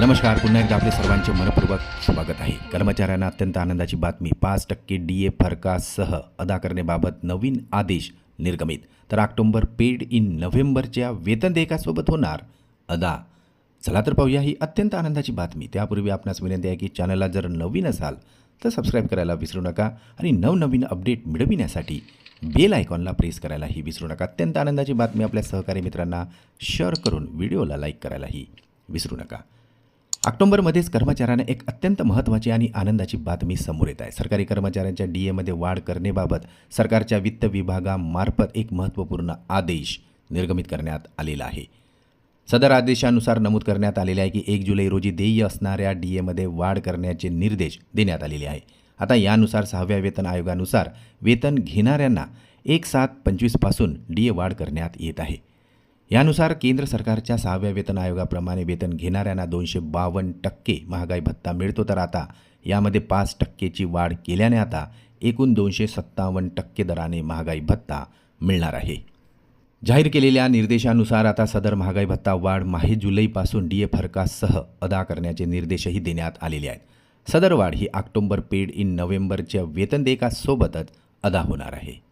नमस्कार. पुन्हा एकदा आपले सर्वांचे मनपूर्वक स्वागत आहे. कर्मचाऱ्यांना अत्यंत आनंदाची बातमी. पाच टक्के डी ए फरकासह अदा करण्याबाबत नवीन आदेश निर्गमित. तर ऑक्टोंबर पेड इन नोव्हेंबरच्या वेतन देयकासोबत होणार अदा. चला तर पाहूया ही अत्यंत आनंदाची बातमी. त्यापूर्वी आपणास विनंती आहे की चॅनलला जर नवीन असाल तर सबस्क्राईब करायला विसरू नका आणि नवनवीन अपडेट मिळविण्यासाठी बेल आयकॉनला प्रेस करायलाही विसरू नका. अत्यंत आनंदाची बातमी आपल्या सहकारी मित्रांना शेअर करून व्हिडिओला लाईक करायलाही विसरू नका. ऑक्टोबरमध्येच कर्मचाऱ्यांना एक अत्यंत महत्त्वाची आणि आनंदाची बातमी समोर येत आहे. सरकारी कर्मचाऱ्यांच्या डी एमध्ये वाढ करण्याबाबत सरकारच्या वित्त विभागामार्फत एक महत्त्वपूर्ण आदेश निर्गमित करण्यात आलेला आहे. सदर आदेशानुसार नमूद करण्यात आलेले आहे की एक जुलै रोजी देय असणाऱ्या डी एमध्ये वाढ करण्याचे निर्देश देण्यात आलेले आहे. आता यानुसार सहाव्या वेतन आयोगानुसार वेतन घेणाऱ्यांना एक सात पंचवीसपासून डी ए वाढ करण्यात येत आहे. यानुसार केंद्र सरकारच्या सहाव्या वेतन आयोगाप्रमाणे वेतन घेणाऱ्यांना दोनशे बावन्न टक्के महागाई भत्ता मिळतो. तर आता यामध्ये पाच टक्केची वाढ केल्याने आता एकूण दोनशे सत्तावन्न टक्के दराने महागाई भत्ता मिळणार आहे. जाहीर केलेल्या निर्देशानुसार आता सदर महागाई भत्ता वाढ माहे जुलैपासून डी ए फरकासह अदा करण्याचे निर्देशही देण्यात आलेले आहेत. सदर वाढ ही ऑक्टोंबर पेड इन नोव्हेंबरच्या वेतन देयकासोबतच अदा होणार आहे.